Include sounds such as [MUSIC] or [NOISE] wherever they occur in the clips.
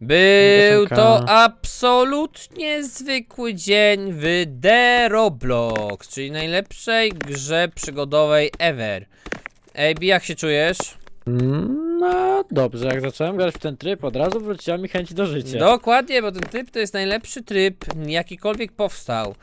Był to absolutnie zwykły dzień w The Roblox, czyli najlepszej grze przygodowej ever. AB, jak się czujesz? No dobrze, jak zacząłem grać w ten tryb, od razu wróciła mi chęć do życia. Dokładnie, bo ten tryb to jest najlepszy tryb, jakikolwiek powstał.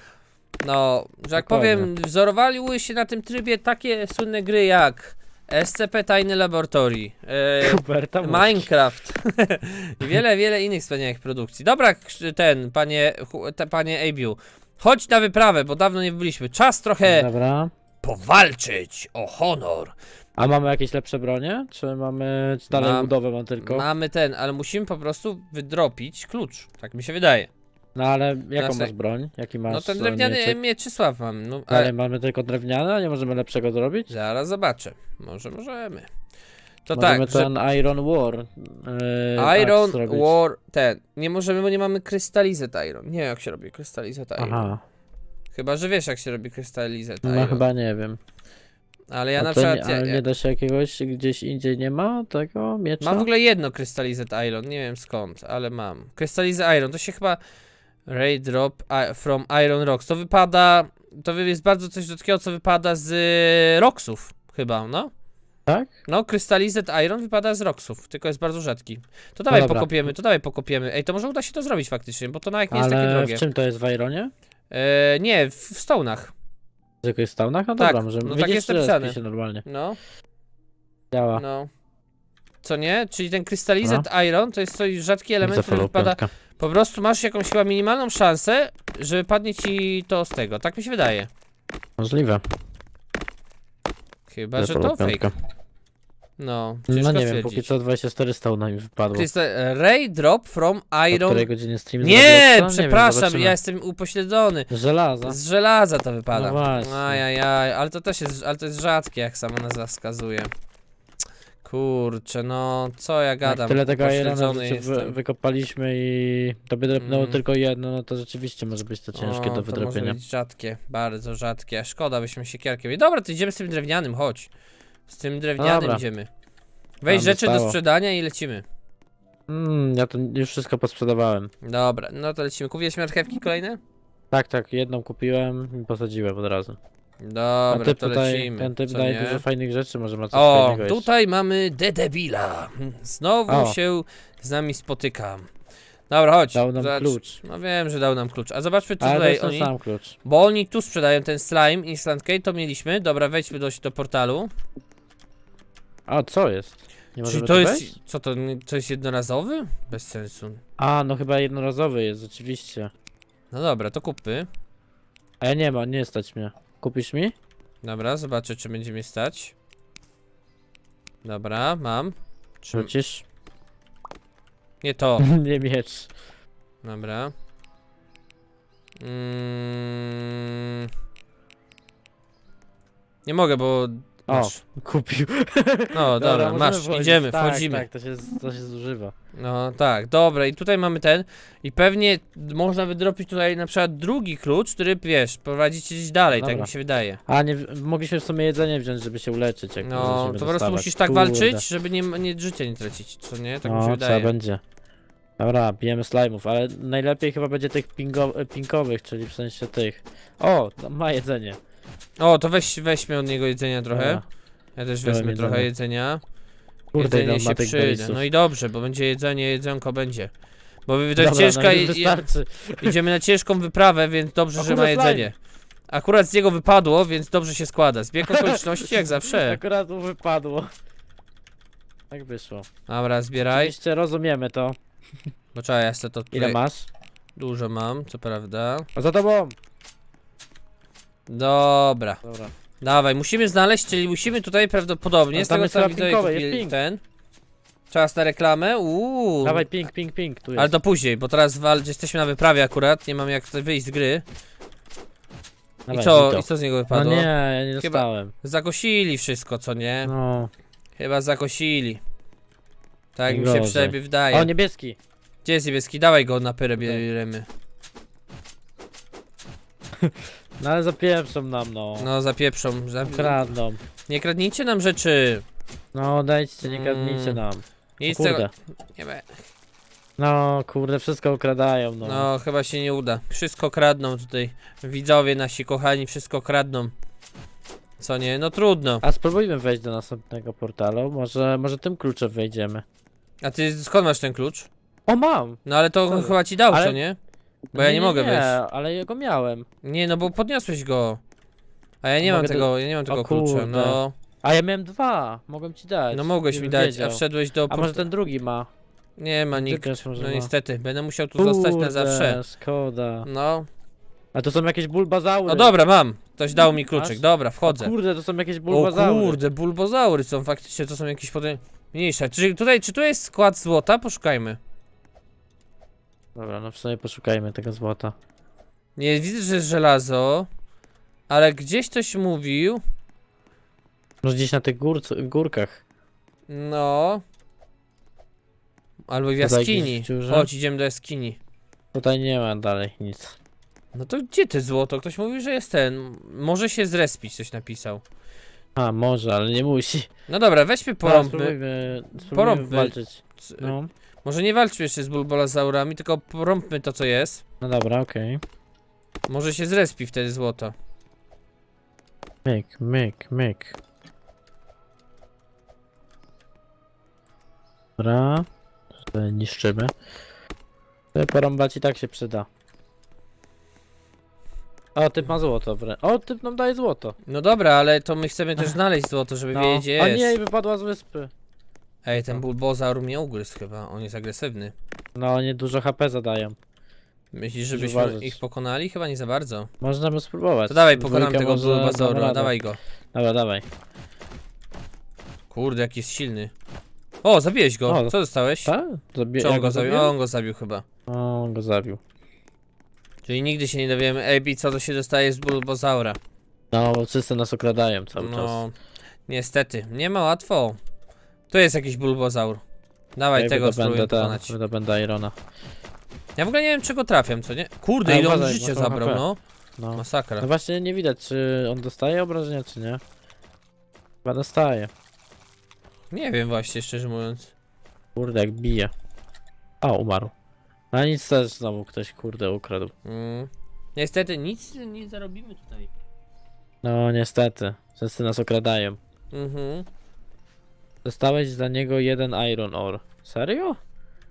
No, że jak Dokładnie. powiem, wzorowały się na tym trybie takie słynne gry jak SCP Tajny Laboratory, e, Huberta. Minecraft [LAUGHS] i wiele, wiele innych wspaniałych produkcji. Dobra, ten, panie, te, panie Abiu, chodź na wyprawę, bo dawno nie byliśmy. Czas trochę Dobra. powalczyć o honor. A mamy jakieś lepsze bronie? Czy mamy czy dalej Mam- budowę mam tylko? Mamy ten, ale musimy po prostu wydropić klucz, tak mi się wydaje. No ale jaką masz broń? Jaki masz No ten e, drewniany mieczyk? mieczysław mam, no Ale ale mamy tylko drewniane, a nie możemy lepszego zrobić? zaraz zobaczę. Może możemy. To możemy tak, że ten Iron War. e, Iron. War, ten, nie możemy, bo nie mamy krystalizet Iron. Nie wiem jak się robi krystalizet Iron. Aha, Chyba, że wiesz jak się robi krystalizet no Iron. chyba nie wiem. Ale ja A na to przykład, nie, ale nie da się jakiegoś gdzieś indziej nie ma tego miecza? mam w ogóle jedno krystalizet Iron, nie wiem skąd, ale mam. Krystalizet Iron, to się chyba Ray Drop from Iron Rocks, to wypada, to jest bardzo coś takiego, co wypada z y, Rocksów, chyba, no. Tak? No, krystalizet Iron wypada z Rocksów, tylko jest bardzo rzadki. To dawaj dobra. pokopiemy, to dawaj pokopiemy. Ej, to może uda się to zrobić faktycznie, bo to nawet nie jest takie Ale drogie. w czym to jest w Ironie? E, nie, w, w Stone'ach. W jakichś? No Tak, dobra, możemy. no tak jest że napisane. się normalnie. No, Działa. no. Co nie? Czyli ten krystalizet Iron to jest coś rzadki element, który wypada. piątka. Po prostu masz jakąś chyba minimalną szansę, że wypadnie ci to z tego. Tak mi się wydaje. Możliwe. Chyba, że to Zafollow fake. piątka. No, No nie wiem, stwierdzić. póki co 24 stauna mi wypadło. Krysta- Ray Drop from O Iron. której godzinie stream z Nie, przepraszam, wiem, zobaczymy. ja jestem upośledzony. Żelaza. Z żelaza to wypada. No właśnie. Ajajaj, ale to też jest, ale to jest rzadkie, jak sama nazwa wskazuje. Kurczę, no co ja gadam, Jak tyle tego Irona wy, jestem. wykopaliśmy i to by drepnęło Mm. tylko jedno, no to rzeczywiście może być to ciężkie o, do To może być rzadkie, bardzo rzadkie. Szkoda, byśmy siekierkiem. I dobra, to idziemy z tym drewnianym, chodź. Z tym drewnianym dobra. idziemy. Weź Tam rzeczy do sprzedania i lecimy. Mm, ja to już wszystko posprzedawałem. Dobra, no to lecimy. Kupiłeś marchewki kolejne? Tak, tak, jedną kupiłem i posadziłem od razu. Dobra, ten typ to tutaj, lecimy. ten typ co daje nie? dużo fajnych rzeczy, może ma coś O, fajnego jeszcze. tutaj mamy Dedebila. Znowu O. się z nami spotykam. Dobra, chodź. Dał nam zobacz. klucz. No wiem, że dał nam klucz. A zobaczmy, czy Ale to tutaj jest ten oni. sam klucz. Bo oni tu sprzedają ten slime Instant Key, to mieliśmy. Dobra, wejdźmy do, do portalu. A, co jest? Nie Czy możemy to tu jest. wejść? Co to? To jest jednorazowy? Bez sensu. A, no chyba jednorazowy jest, rzeczywiście. No dobra, to kupmy. A ja nie ma, nie stać mnie. Kupisz mi? Dobra, zobaczę, czy będzie mi stać. Dobra, mam. Czy... Rzucisz? Nie to. [LAUGHS] nie miecz. Dobra. Mm... Nie mogę, bo. O, Masz. kupił. No [LAUGHS] dobra, możemy masz, wchodzić. idziemy, tak, wchodzimy. Tak, to się, to się zużywa. No tak, dobra, i tutaj mamy ten. I pewnie można wydropić tutaj na przykład drugi klucz, który wiesz, prowadzi cię gdzieś dalej, tak Dobra. mi się wydaje. A, nie, mogliśmy w sumie jedzenie wziąć, żeby się uleczyć. Jak No, będziemy to po prostu dostawać. musisz tak Kurde. walczyć, żeby nie, nie życie nie tracić, co nie? Tak mi się no, trzeba wydaje. będzie. Dobra, bijemy slajmów, ale najlepiej chyba będzie tych pingo, pinkowych, czyli w sensie tych. O, ma jedzenie. O, to weź, weźmy od niego jedzenia trochę. Dobra. Ja też Wziąłem wezmę trochę jedzenia. Kurde, ile jedzenie on się tych przyjdzie. No i dobrze, bo będzie jedzenie, jedzonko będzie. Bo to jest ciężka nawet i, i, wystarczy. idziemy na ciężką wyprawę, więc dobrze, O że ma jedzenie. Akurat z niego wypadło, więc dobrze się składa. Zbieg okoliczności jak zawsze. [LAUGHS] Akurat mu wypadło. Tak wyszło. Dobra, zbieraj. Oczywiście rozumiemy to. Bo trzeba ja sobie to Ile tutaj masz? dużo mam, co prawda. A za tobą! Dobra, Dobra. dawaj, musimy znaleźć, czyli musimy tutaj prawdopodobnie, A z tam tego jest co chyba widzę, jest pink. ten. Czas na reklamę, uuu. Dawaj ping, ping, ping, tu jest. Ale to później, bo teraz wal- jesteśmy na wyprawie akurat, nie mam jak tutaj wyjść z gry. I Dawaj, co, Vito. i co z niego No wypadło? nie, ja nie Chyba- dostałem. Zakosili wszystko, co nie? No. Chyba zakosili. Tak mi się Najgorzej. przynajmniej wydaje. O, niebieski! Gdzie jest niebieski? Dawaj go na pyrę bieremy. [LAUGHS] No ale zapieprzą nam, no. No zapieprzą. Zap... Kradną. Nie kradnijcie nam rzeczy. No, dajcie, nie kradnijcie Mm. nam. Nic z tego. kurde. Nie be... No kurde, wszystko ukradają, no. No, chyba się nie uda. Wszystko kradną tutaj. Widzowie nasi kochani, wszystko kradną. Co nie? No trudno. A spróbujmy wejść do następnego portalu, może, może tym kluczem wejdziemy. A ty skąd masz ten klucz? O, mam! No ale to Co? chyba ci dał, Ale- co nie? Bo ja nie mogę nie, wejść. ale ja go miałem. Nie, no bo podniosłeś go. A ja nie mam Mogę to- tego, ja nie mam tego klucza. kurde. No, A ja miałem dwa, mogłem ci dać. no mogłeś mi gdybym dać, wiedział. a wszedłeś do... A może ten drugi ma? Nie ma nikt. Też może No ma. niestety, będę musiał tu zostać na Kurde, zawsze. szkoda. No, A to są jakieś bulbazaury. no dobra, mam. Ktoś dał mi kluczyk, Masz? dobra, O wchodzę. kurde, to są jakieś O bulbazaury. kurde, bulbozaury są faktycznie, to są jakieś potem... Mniejsze. Czy tutaj, czy tu jest skład złota? Poszukajmy. Dobra, no w sumie poszukajmy tego złota. Nie, widzę, że jest żelazo. Ale gdzieś ktoś mówił... Może gdzieś na tych górc- górkach. No... Albo w Tutaj jaskini. dziurze? Chodź, idziemy do jaskini. Tutaj nie ma dalej nic. No to gdzie ty złoto? Ktoś mówił, że jest ten. Może się zrespić, coś napisał. A, może, ale nie musi. No dobra, weźmy Dobra, porąbmy. Spróbujmy, spróbujmy Porąbmy. walczyć. C- No, Może nie walczmy jeszcze z bulbolazaurami, tylko porąbmy to co jest. no dobra, okej. Może się zrespi wtedy złoto. Myk, myk, myk. Dobra. Tutaj niszczymy. Tutaj porąbać i tak się przyda. O, typ ma złoto. Wrę- o, typ nam daje złoto. No dobra, ale to my chcemy też znaleźć złoto, żeby No. wiedzieć gdzie O jest. nie, i wypadła z wyspy. Ej, ten bulbozaur mnie ugryzł chyba, on jest agresywny. No, nie dużo HP zadają. Myślisz, żebyśmy uważać. ich pokonali? Chyba nie za bardzo. Możemy spróbować. To dawaj, Dwójkę pokonam tego bulbazaura, dawaj go. Dobra, dawaj. Kurde, jaki jest silny. O, zabiłeś go. O, Co dostałeś? Tak? Zabi- Czy on go zabił? O, on go zabił chyba. O, on go zabił. Czyli nigdy się nie dowiemy, Ebi, co to się dostaje z bulbozaura. No, wszyscy nas okradają cały czas. No, niestety, nie ma łatwo. Tu jest jakiś bulbozaur. Dawaj tego spróbuję pokonać. będę Irona. Ja w ogóle nie wiem czego trafiam, co nie? Kurde, A, ile on uważaj, życia bo są zabrał, HP. no. No. Masakra. no właśnie nie widać, czy on dostaje obrażenia, czy nie. Chyba dostaje. Nie wiem właśnie, szczerze mówiąc. Kurde, jak bije. O, umarł. A nic też znowu ktoś, kurde, ukradł. Mm. Niestety nic nie zarobimy tutaj. No, niestety. Wszyscy nas okradają. Mhm. Dostałeś za niego jeden Iron Ore. Serio?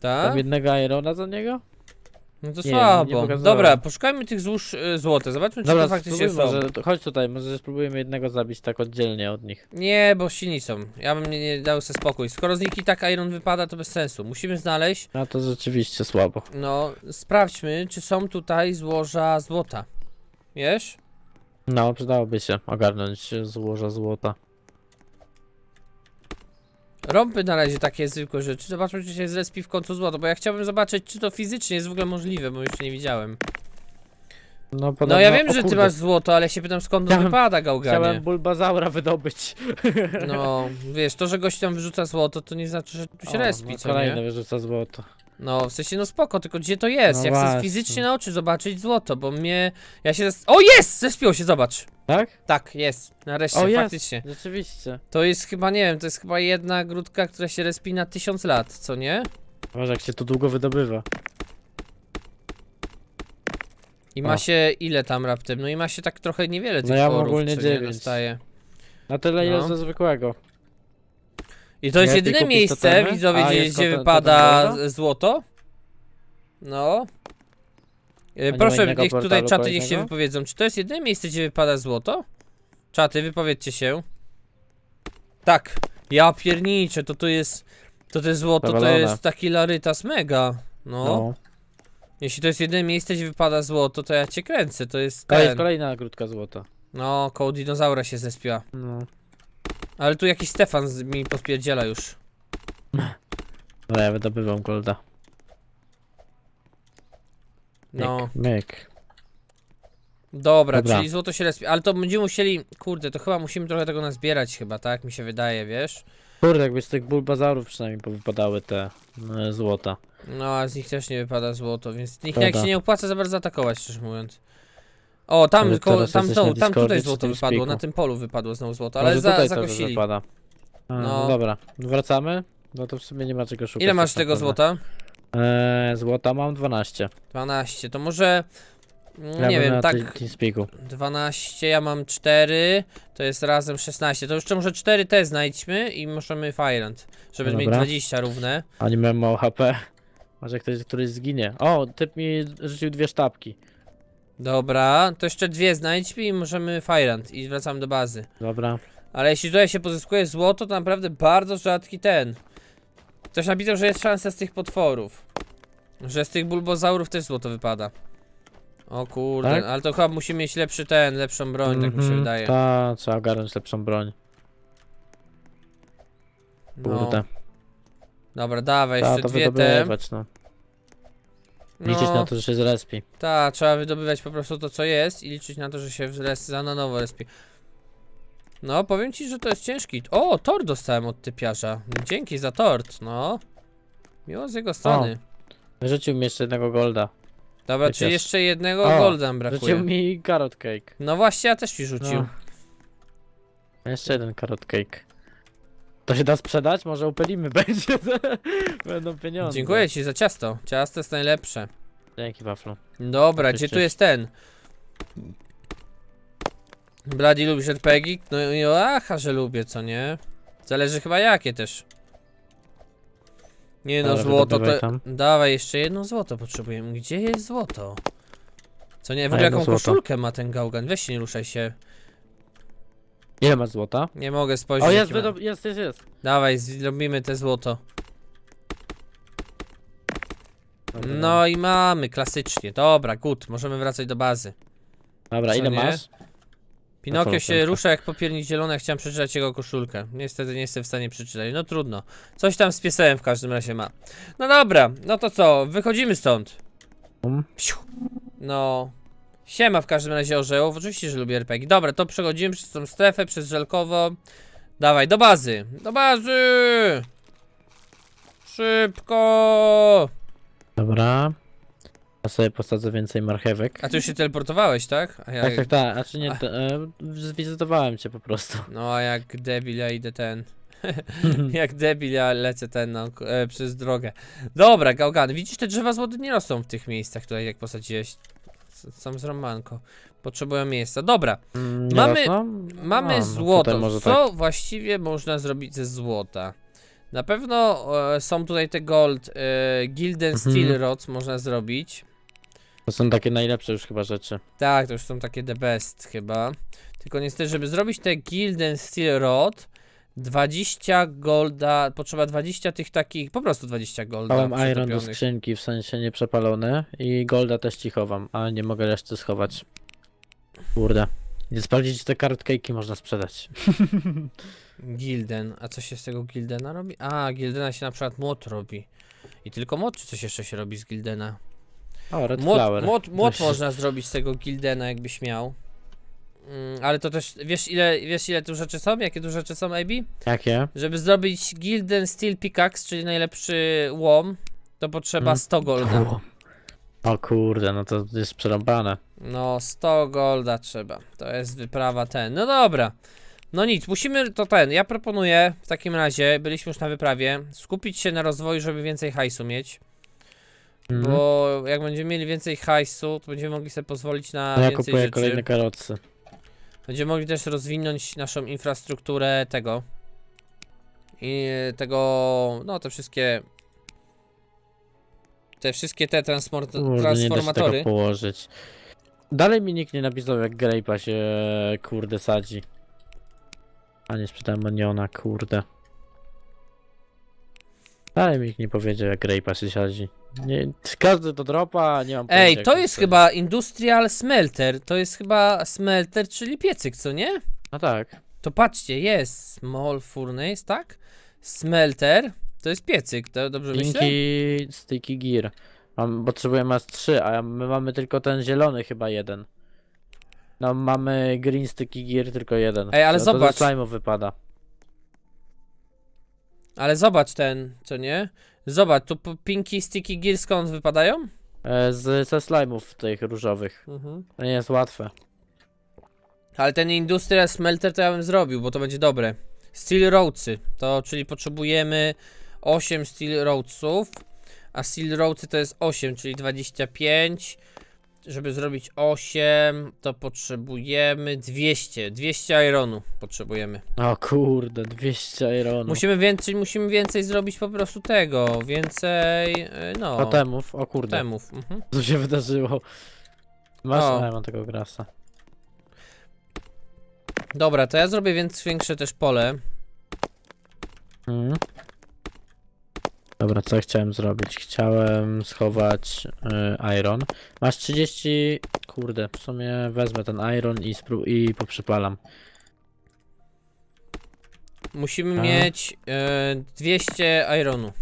Tak? Tam jednego Irona za niego? No to Nie, nie słabo. Dobra, poszukajmy tych złóż y, złota. Zobaczmy, czy Dobra, to faktycznie są. spróbuj, może, chodź tutaj, może spróbujemy jednego zabić tak oddzielnie od nich. Nie, bo silni są. Ja bym nie, nie dał sobie spokój. Skoro z nich i tak Iron wypada, to bez sensu. Musimy znaleźć No to rzeczywiście słabo. No, sprawdźmy, czy są tutaj złoża złota. Wiesz? No, przydałoby się ogarnąć złoża złota. Rąbmy na razie takie zwykłe rzeczy. Zobaczmy, czy się zrespi w końcu złoto, bo ja chciałbym zobaczyć, czy to fizycznie jest w ogóle możliwe, bo jeszcze nie widziałem. No, podobno, No ja wiem, o że ty kurde, masz złoto, ale się pytam skąd to Chciałem- wypada, Chciałem gałganie. bulbazaura wydobyć. No, wiesz, to, że gość tam wyrzuca złoto, to nie znaczy, że tu się O, respi, no, co Kolejne nie? wyrzuca złoto. No, w sensie, no spoko, tylko gdzie to jest? No ja chcę właśnie. fizycznie na oczy zobaczyć złoto, bo mnie... Ja się... zas- O, jest! Zespiło się, zobacz! Tak? Tak, jest. Nareszcie, O, jest. faktycznie. Rzeczywiście. To jest chyba, nie wiem, to jest chyba jedna grudka, która się respi na tysiąc lat, co nie? Może jak się to długo wydobywa. I ma O. się ile tam raptem? No i ma się tak trochę niewiele tych No ja mam ogólnie co nie dziewięć. dostaje. Na tyle ile No. ze zwykłego. I to jest jedyne miejsce, totemy? widzowie, A, gdzie, jest gdzie wypada totem złoto. No. E, nie ma Proszę, innego niech tutaj portalu czaty niech się kolejnego? wypowiedzą. Czy to jest jedyne miejsce, gdzie wypada złoto? Czaty, wypowiedzcie się. Tak. Ja pierniczę, to to jest... To to złoto to Zawalone. jest taki larytas mega. No. No. Jeśli to jest jedyne miejsce, gdzie wypada złoto, to ja cię kręcę. To jest To jest ten. kolejna grudka złota. No, koło dinozaura się zespiła. No. Ale tu jakiś Stefan z- mi podpierdziela już. [LAUGHS] Dobra, ja wydobywam golda. No, Myk, dobra, Dobra. czyli złoto się respi. Ale to będziemy musieli. Kurde, to chyba musimy trochę tego nazbierać, chyba, tak? Mi się wydaje, wiesz? Kurde, jakby z tych bulbazaurów przynajmniej wypadały te e, złota. No, a z nich też nie wypada złoto, więc Prawda. jak się nie opłaca za bardzo atakować, szczerze mówiąc. O, tam, Ale teraz tam jesteś znowu, na tam tutaj Discordzie czy złoto tym wypadło, spiku? na tym polu wypadło znowu złoto, ale Może za, tutaj zakosili. wypada. A, No. no. dobra, wracamy? No to w sumie nie ma czego szukać. Ile masz tak tego naprawdę. złota? Eee, złota mam 12. 12, to może... mm, Ja nie bym wiem, na tak... Te- TeamSpeaku. 12, ja mam 4, to jest razem 16. To jeszcze może 4 te znajdźmy i możemy Fireland, żeby mieć Dobra. 20 równe. Oni mają mało HP. Może ktoś, któryś zginie. O, typ mi rzucił dwie sztabki. Dobra, to jeszcze dwie znajdźmy i możemy Fireland i wracamy do bazy. Dobra. Ale jeśli tutaj się pozyskuje złoto, to naprawdę bardzo rzadki ten. Ktoś napisał, że jest szansa z tych potworów. Że z tych bulbozaurów też złoto wypada. O kurde, Tak? ale to chyba musi mieć lepszy ten, lepszą broń, tak mi się Mhm, wydaje. Ta, trzeba ogarnąć lepszą broń. No, Kurde. dobra, dawaj, jeszcze to dwie te. wydobywać, no. Liczyć No, na to, że się zrespi. tak, trzeba wydobywać po prostu to, co jest i liczyć na to, że się res, za na nowo respi. No, powiem ci, że to jest ciężki. O, tort dostałem od typiarza. Dzięki za tort, no. Miło z jego strony. Rzucił mi jeszcze jednego golda. Dobra, typiarz. czyli jeszcze jednego O, golda nam brakuje. Rzucił mi carrot cake. No właśnie, ja też ci rzucił. No. Jeszcze jeden carrot cake. To się da sprzedać? Może upylimy [LAUGHS] będzie. Będą pieniądze. Dziękuję ci za ciasto. Ciasto jest najlepsze. Dzięki, Waflu. Dobra, Cześć, gdzie tu cześć. jest ten? Blady lubisz RPG? No i aha, że lubię, co nie? Zależy chyba jakie też. Nie no, Dobra, złoto to... tam. Dawaj, jeszcze jedno złoto potrzebujemy. Gdzie jest złoto? Co nie, w ogóle jedno jaką złoto. koszulkę ma ten gałgan? Weź się, nie ruszaj się. Ile masz złota? Nie mogę spojrzeć. O, jest, jaki jest, jest, jest. Dawaj, zrobimy te złoto. Dobra. No i mamy, klasycznie. Dobra, good, możemy wracać do bazy. Dobra, co ile nie? masz? Pinokio się rusza jak popiernik zielony, chciałem przeczytać jego koszulkę. Niestety nie jestem w stanie przeczytać, no trudno. Coś tam z piesem w każdym razie ma. No dobra, no to co, wychodzimy stąd. Psiu. No, siema w każdym razie orzełów, oczywiście, że lubię RPG. Dobra, to przechodzimy przez tą strefę, przez Żelkowo. Dawaj, do bazy, do bazy! Szybko! Dobra. Ja sobie posadzę więcej marchewek. A ty już się teleportowałeś, tak? A ja, Tak, tak, tak. A czy nie, te, e, zwizytowałem cię po prostu. No a jak debil ja idę ten. [LAUGHS] [LAUGHS] jak debil ja lecę ten no, e, przez drogę. Dobra, gałgany. Widzisz, te drzewa złote nie rosną w tych miejscach tutaj, jak posadziłeś. Sam z Romanko. Potrzebują miejsca. Dobra, Mm, nie Mamy- rosną? mamy A, no złoto. Co tak. właściwie można zrobić ze złota? Na pewno e, są tutaj te gold, e, Gilden Mhm. Steel Rods można zrobić. To są takie najlepsze już chyba rzeczy. Tak, to już są takie the best chyba. Tylko niestety, żeby zrobić te Gilden Steel Rod, 20 golda, potrzeba 20 tych takich, po prostu 20 golda. Chowam iron do przytopionych. skrzynki, w sensie nieprzepalone i golda też ci chowam, ale nie mogę reszty schować. Kurde. Idę sprawdzić, czy te cake'i można sprzedać. [LAUGHS] Gilden, a co się z tego Gildena robi? A, Gildena się na przykład młot robi. I tylko młot, czy coś jeszcze się robi z Gildena? O, red Młot, flower. młot, młot można zrobić z tego Gildena, jakbyś miał. Mm, ale to też, wiesz ile, wiesz ile tu rzeczy są? Jakie tu rzeczy są, AB? Jakie? Żeby zrobić Gilden Steel Pickaxe, czyli najlepszy łom, to potrzeba Mm. 100 golda. O. O kurde, no to jest przerąbane. No, 100 golda trzeba. To jest wyprawa ten. No dobra. No nic, musimy to ten. Ja proponuję w takim razie, byliśmy już na wyprawie, skupić się na rozwoju, żeby więcej hajsu mieć. Mhm. Bo jak będziemy mieli więcej hajsu, to będziemy mogli sobie pozwolić na A ja więcej kupuję rzeczy. kolejne karocy. Będziemy mogli też rozwinąć naszą infrastrukturę tego. I tego, no te wszystkie. Te wszystkie te transport, Kurde, nie da się transformatory. tego położyć. Dalej mi nikt nie napisał, jak Grape'a się kurde sadzi. A nie sprzedałem oniona, kurde. Dalej mi nikt nie powiedział, jak Grape'a się sadzi. Nie, każdy to dropa, nie mam pojęcia, Ej, jak to jest chyba Industrial Smelter. To jest chyba smelter, czyli piecyk, co nie? No tak. To patrzcie, jest Small Furnace, tak? Smelter to jest piecyk, to dobrze myślę? Pinky Sticky Gear. Mam, potrzebuję mas 3, a my mamy tylko ten zielony chyba jeden. No mamy Green Sticky Gear tylko jeden. Ej, ale no, To zobacz. ze slime'ów wypada. Ale zobacz ten, co nie? Zobacz, tu p- Pinky Sticky Gear skąd wypadają? E, z, ze slime'ów tych różowych. To nie jest łatwe. Ale ten Industrial Smelter to ja bym zrobił, bo to będzie dobre. Steel Roadsy, to czyli potrzebujemy 8 Steel Roadsów. a Steel Roadsy to jest 8, czyli 25. Żeby zrobić 8, to potrzebujemy 200. 200 ironu potrzebujemy. O kurde, 200 ironu. Musimy więcej, musimy więcej zrobić po prostu tego. Więcej, e, no. Totemów, o kurde. Totemów. Mhm. Co się wydarzyło? Masz, O. ja mam tego grasa. Dobra, to ja zrobię więc większe też pole. Mhm. Dobra, co chciałem zrobić? Chciałem schować y, iron. Masz 30. Kurde, w sumie wezmę ten iron i, spró- i poprzypalam. Musimy A. mieć e, 200 ironu.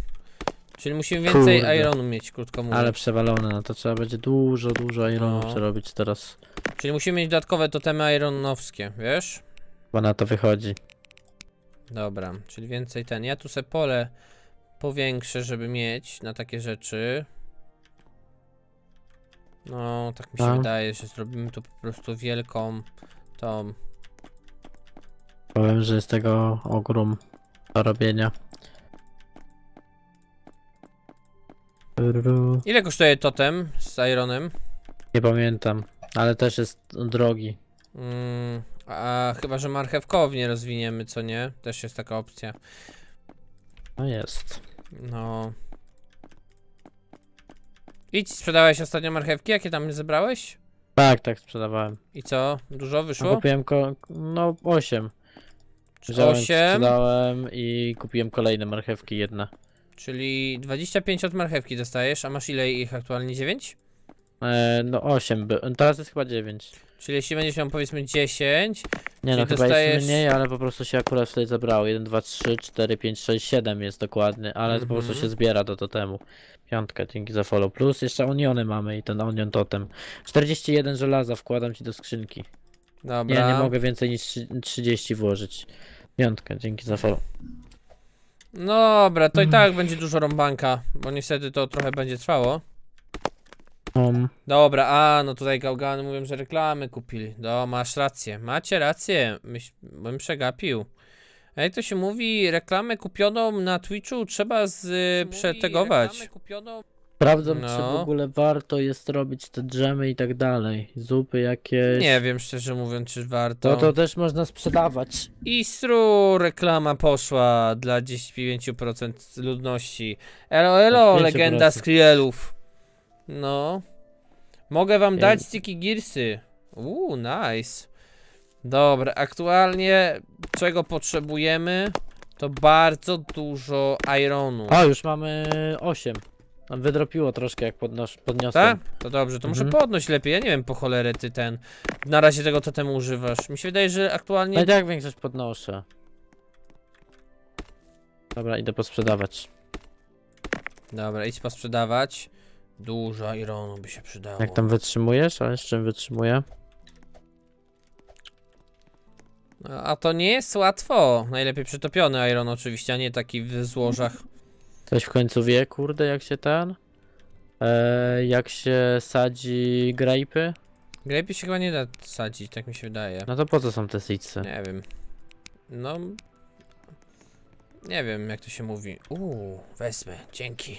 Czyli musimy więcej Kurde. ironu mieć, krótko mówiąc. Ale przewalone, no to trzeba będzie dużo, dużo ironu No. przerobić teraz. Czyli musimy mieć dodatkowe totemy ironowskie, wiesz? Bo na to wychodzi. Dobra, czyli więcej ten. Ja tu se pole powiększę, żeby mieć na takie rzeczy. No, tak mi się A. wydaje, że zrobimy tu po prostu wielką tą. Powiem, że jest tego ogrom do robienia. Ru- Ile kosztuje totem z ironem? Nie pamiętam, ale też jest drogi. Mm, a chyba, że marchewkownie rozwiniemy, co nie? Też jest taka opcja. No jest. No. Idź, sprzedałeś ostatnio marchewki? Jakie tam zebrałeś? Tak, tak sprzedawałem. I co? Dużo wyszło? kupiłem ko- no 8. Czy Wziąłem, 8, sprzedałem i kupiłem kolejne marchewki jedne. czyli 25 od marchewki dostajesz, a masz ile ich aktualnie? 9? E, no 8, by- teraz jest chyba 9. Czyli jeśli będziesz miał powiedzmy 10, Nie no, Czyli chyba dostajesz- jest mniej, ale po prostu się akurat wtedy zebrało. 1, 2, 3, 4, 5, 6, 7 jest dokładny, ale to po prostu Mhm. się zbiera do totemu. Piątka, dzięki za follow. Plus jeszcze oniony mamy i ten onion totem. 41 żelaza wkładam ci do skrzynki. Nie, dobra. nie mogę więcej niż trzy- 30 włożyć. Piątka, dzięki za follow. Dobra, to i tak będzie dużo rąbanka, bo niestety to trochę będzie trwało. Um, Dobra, a no tutaj gałgany mówią, że reklamy kupili. No, masz rację, macie rację, Myś, bym przegapił. A jak to się mówi, reklamę kupioną na Twitchu trzeba z, przetegować. sprawdzam, czy w No. ogóle warto jest robić te dżemy i tak dalej. Zupy jakieś. Nie wiem, szczerze mówiąc, czy warto. To to też można sprzedawać. Istru reklama poszła dla 10% ludności. Elo, elo, 5%. legenda Skrielów. No. Mogę wam dać sticky gearsy. Uuu, nice. Dobra, aktualnie czego potrzebujemy? To bardzo dużo ironu. O, już mamy 8. Nam wydropiło troszkę jak podnos- podniosłem. Tak? To dobrze, to muszę Mhm. podnosić lepiej. Ja nie wiem po cholerę ty ten. Na razie tego totemu używasz. Mi się wydaje, że No aktualnie. i tak większość podnoszę. Dobra, idę posprzedawać. Dobra, idź posprzedawać. Dużo ironu by się przydało. Jak tam wytrzymujesz? A z czym wytrzymuję? No, A to nie jest łatwo. Najlepiej przytopiony iron oczywiście, a nie taki w złożach. Ktoś w końcu wie, kurde, jak się ten? E, jak się sadzi grapy? Grapey się chyba nie da sadzić, tak mi się wydaje. No to po co są te seedsy? Nie wiem. No. Nie wiem jak to się mówi. Uuu, wezmę, dzięki.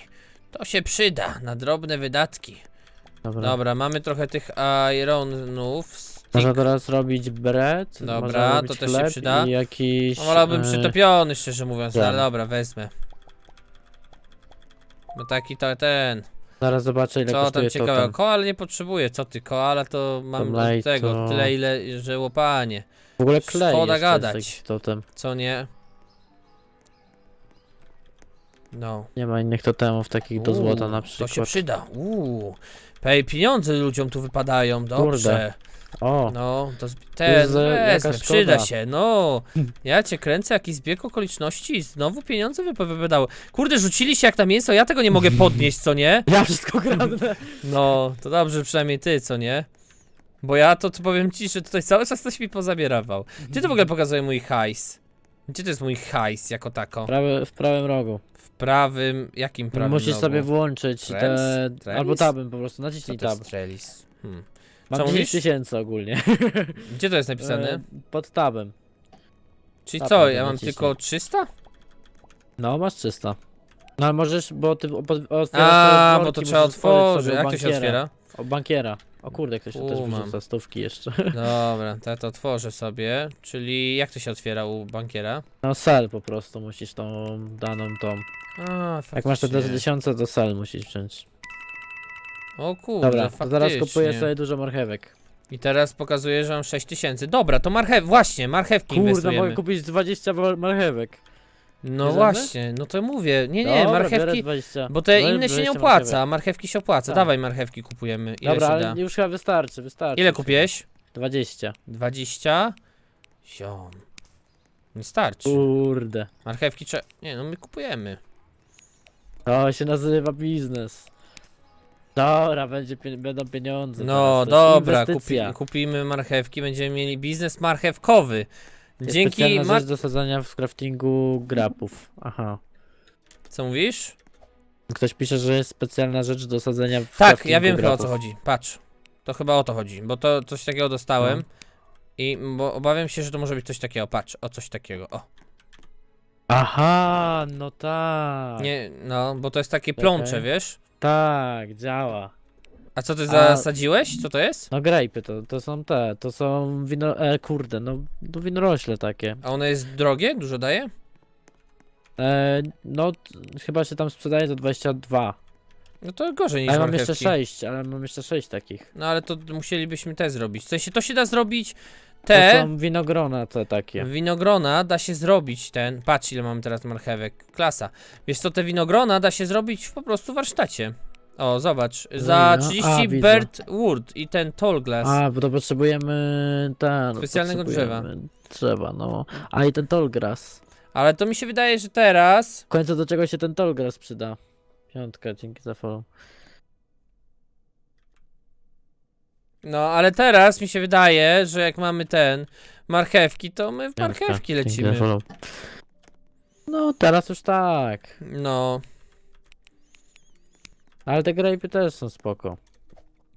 To się przyda na drobne wydatki. Dobra. Dobra, mamy trochę tych ironów. Stick. Można teraz robić bread. Dobra, można robić to też się przyda. I jakiś. No, wolałbym e, przytopiony, szczerze mówiąc, ten. ale dobra, wezmę. No taki to ten. Zaraz zobaczę, ile Co tam ciekawego? totem. Koala nie potrzebuję, co ty? Koala to mam tego, to- tyle ile, że łopanie. W ogóle klej Szkoda gadać. totem. Co nie? No. Nie ma innych totemów takich do złota na To się przykład. przyda. Uuu. Pej, pieniądze ludziom tu wypadają, dobrze. O, No, to ten Jezu, jaka wezmę, szkoda. przyda się, no. Ja cię kręcę, jakiś zbieg okoliczności i znowu pieniądze wypa- wypadały. Kurde, rzucili się jak na mięso, ja tego nie mogę podnieść, co nie? [LAUGHS] ja wszystko kradnę. [LAUGHS] No, to dobrze, przynajmniej ty, co nie? Bo ja to, to powiem ci, że tutaj cały czas coś mi pozabierawał. Gdzie to w ogóle pokazuje mój hajs? Gdzie to jest mój hajs jako tako? Prawy, w prawym rogu. Prawym, jakim prawym Musisz rogu? sobie włączyć te... Trellis? Albo tabem po prostu, Co naciśnij to jest tab. trellis? Hmm. Mam Co 10 mówisz? tysięcy ogólnie. [LAUGHS] Gdzie to jest napisane? E, Pod tabem. Czyli co, sobie ja mam naciśnij. tylko 300? No, masz 300. No ale możesz, bo ty otwierasz te A, worki, bo to trzeba otworzyć otworzyć. sobie u Jak to się bankiera. otwiera? O bankiera. O kurde, ktoś tu też mam. wyrzuca stówki jeszcze. [LAUGHS] Dobra, to to otworzę sobie. Czyli jak to się otwiera u bankiera? No sel po prostu musisz tą daną tą. A, Jak masz te faktycznie. tysiące, to sel musisz wziąć. O kurde, Dobra, to zaraz kupuję sobie dużo marchewek. I teraz pokazuje, że mam 6000. Dobra, to marchew, właśnie, marchewki Kurde, inwestujemy. mogę kupić 20 wa- marchewek. No właśnie, no to mówię. Nie, nie, Dobra, biorę marchewki. 20. Bo te Biorę inne się nie 20 opłaca, marchewek. a marchewki się opłaca. Tak. Dawaj marchewki kupujemy. Ile Dobra, się ale da? już chyba wystarczy, wystarczy. Ile kupiłeś? 20. 20. Ziom. Nie starczy. Kurde. Marchewki trzeba. Nie, no my kupujemy. To się nazywa biznes. Dobra, będzie, pie- będą pieniądze. No teraz, to jest dobra, kupi, inwestycja. kupimy marchewki, będziemy mieli biznes marchewkowy. Jest Dzięki. specjalna rzecz do w craftingu grapów. Aha. Co mówisz? Ktoś pisze, że jest specjalna rzecz do sadzenia w Tak, craftingu ja wiem chyba o grapów. co chodzi. Patrz. To chyba o to chodzi, bo to coś takiego dostałem. No. I bo obawiam się, że to może być coś takiego. Patrz, o coś takiego. O. Aha, no tak. Nie, no, bo to jest takie plącze, Okej. wiesz? Tak, działa. A co ty zasadziłeś? Co to jest? No grejpy to, to są te, to są wino... E, kurde, no, no winorośle takie. A one jest drogie? Dużo daje? E, no, t- chyba się tam sprzedaje za 22. No to gorzej niż Ale mam marchewki. jeszcze 6, ale mam jeszcze 6 takich. No ale to musielibyśmy te zrobić. W sensie to się da zrobić. To Te są winogrona te takie. winogrona da się zrobić ten. Patrz ile mamy teraz marchewek. Klasa. Wiesz co, te winogrona da się zrobić w po prostu warsztacie. O, zobacz. Za No, 30 a, widzę. bird wood i ten tall glass. A, bo to potrzebujemy ten. Specjalnego potrzebujemy Drzewa, no. A i ten tallgrass. Ale to mi się wydaje, że teraz. W końcu do czego się ten tallgrass przyda? Piątka, dzięki za follow. No, ale teraz mi się wydaje, że jak mamy ten marchewki, to my w marchewki dzięki za lecimy. follow. No, teraz już tak. No. Ale te grapy też są spoko.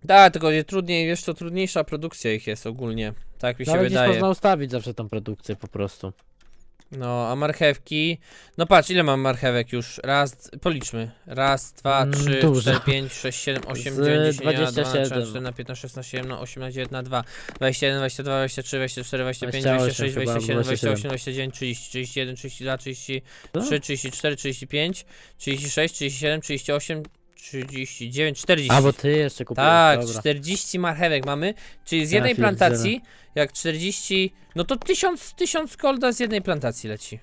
Tak, tylko je trudniej, wiesz, to trudniejsza produkcja ich jest ogólnie. Tak mi się ale wydaje. można ustawić zawsze tą produkcję po prostu. No, a marchewki. No patrz, ile mam marchewek już? Raz, policzmy. Raz, dwa, Mm, trzy, dużo. cztery, pięć, sześć, siedem, osiem, dziewięć, dziesięć, 27. 12, 14, 15, 16, 17, 18, 19, 2, 21, 22, 23, 24, 25, 26, chyba, 27, 27. 28, 29, 30, 31, 32, 33, No. 34, 35, 36, 37, 38, 39, 40. A, bo ty jeszcze kupiłeś, Tak, dobra. 40 marchewek mamy, czyli z Ja jednej pierdzielę. plantacji, jak 40, no to 1000, 1000 golda z jednej plantacji leci.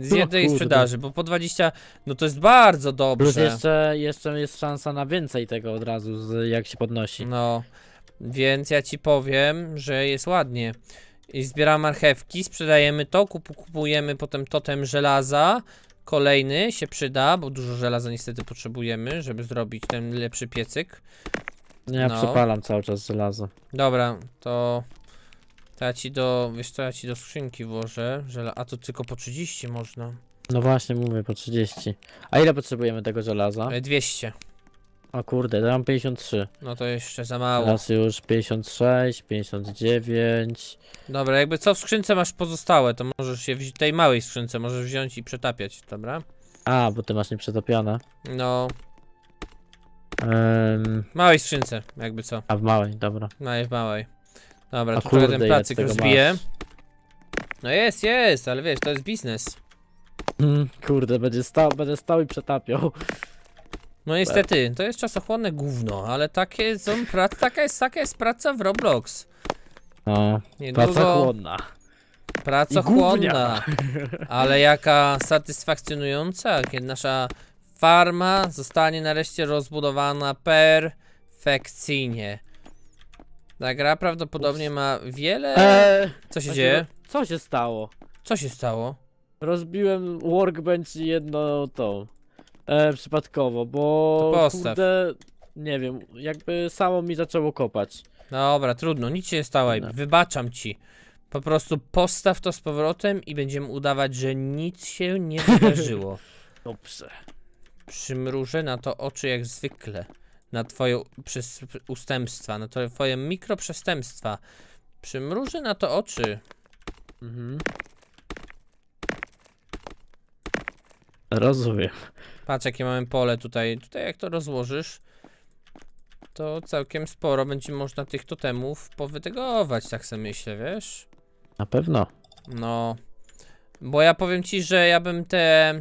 Z O jednej kurde. sprzedaży, bo po 20, no to jest bardzo dobrze. Plus jeszcze, jeszcze jest szansa na więcej tego od razu, z, jak się podnosi. No, więc ja ci powiem, że jest ładnie. I zbieramy marchewki, sprzedajemy to, kup, kupujemy potem totem żelaza. Kolejny się przyda, bo dużo żelaza niestety potrzebujemy, żeby zrobić ten lepszy piecyk. Ja no. przepalam cały czas żelazo. Dobra, to, to ja ci do, wiesz co, ja ci do skrzynki włożę, żela, a to tylko po 30 można. No właśnie, mówię, po 30. A ile potrzebujemy tego żelaza? E, 200, O kurde, mam 53. no to jeszcze za mało. Teraz już 56, 59. Dobra, jakby co w skrzynce masz pozostałe, to możesz się w tej małej skrzynce możesz wziąć i przetapiać, dobra? A, bo ty masz nieprzetopione. No, Um, małej skrzynce, jakby co, a w małej, dobra. małej, w małej. Dobra, A tu trochę kurde, ten ile placyk tego rozbiję. masz? No jest, jest, ale wiesz, to jest biznes. Mm, kurde, będzie stał, będę stał i przetapiał. No niestety, to jest czasochłonne gówno, ale takie są prac, taka jest, taka jest praca w Roblox. No, Niedługo... praca chłodna. Pracochłonna, ale jaka satysfakcjonująca, kiedy nasza farma zostanie nareszcie rozbudowana perfekcyjnie. Ta gra prawdopodobnie ma wiele... Eee, Co się właśnie, dzieje? no, Co się stało? Co się stało? Rozbiłem workbench i jedno to. E, przypadkowo, bo To postaw. kurde, nie wiem, jakby samo mi zaczęło kopać. Dobra, trudno, nic się nie stało, No. wybaczam ci. Po prostu postaw to z powrotem i będziemy udawać, że nic się nie [LAUGHS] wydarzyło. Dobrze. Przymrużę na to oczy jak zwykle. Na twoje przys- ustępstwa, na to twoje mikroprzestępstwa. Przymrużę na to oczy. Mhm. Rozumiem. Patrz jakie mamy pole tutaj. Tutaj jak to rozłożysz, to całkiem sporo będzie można tych totemów powytegować, tak sobie myślę, wiesz? Na pewno. No. Bo ja powiem ci, że ja bym te...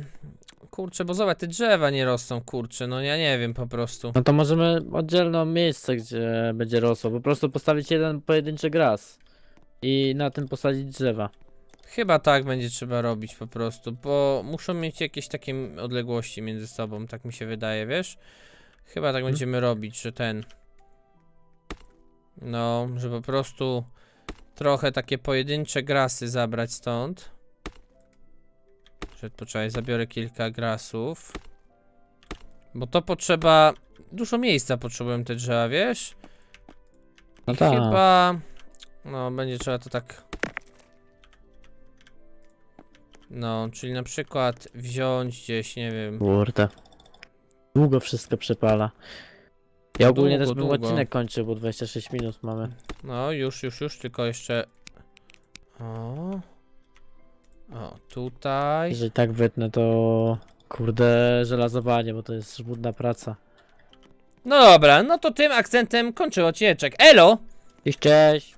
Kurczę, bo zobacz, te drzewa nie rosną, kurczę, no ja nie wiem po prostu. No to możemy oddzielne miejsce, gdzie będzie rosło. Po prostu postawić jeden pojedynczy gras. I na tym posadzić drzewa. Chyba tak będzie trzeba robić po prostu, bo muszą mieć jakieś takie odległości między sobą, tak mi się wydaje, wiesz? Chyba tak będziemy robić, że ten... No, że po prostu trochę takie pojedyncze grasy zabrać stąd. Że poczekaj, zabiorę kilka grasów. Bo to potrzeba... Dużo miejsca potrzebują te drzewa, wiesz? No I tak. chyba... No, będzie trzeba to tak... No, czyli na przykład wziąć gdzieś, nie wiem... Kurde. Długo wszystko przepala. Ja ogólnie Długo, też bym długo. odcinek kończył, bo 26 minut mamy. No, już, już, już, tylko jeszcze... O... O, tutaj... Jeżeli tak wytnę, to kurde żelazowanie, bo to jest żmudna praca. No dobra, no to tym akcentem kończę odcineczek. Elo! I cześć!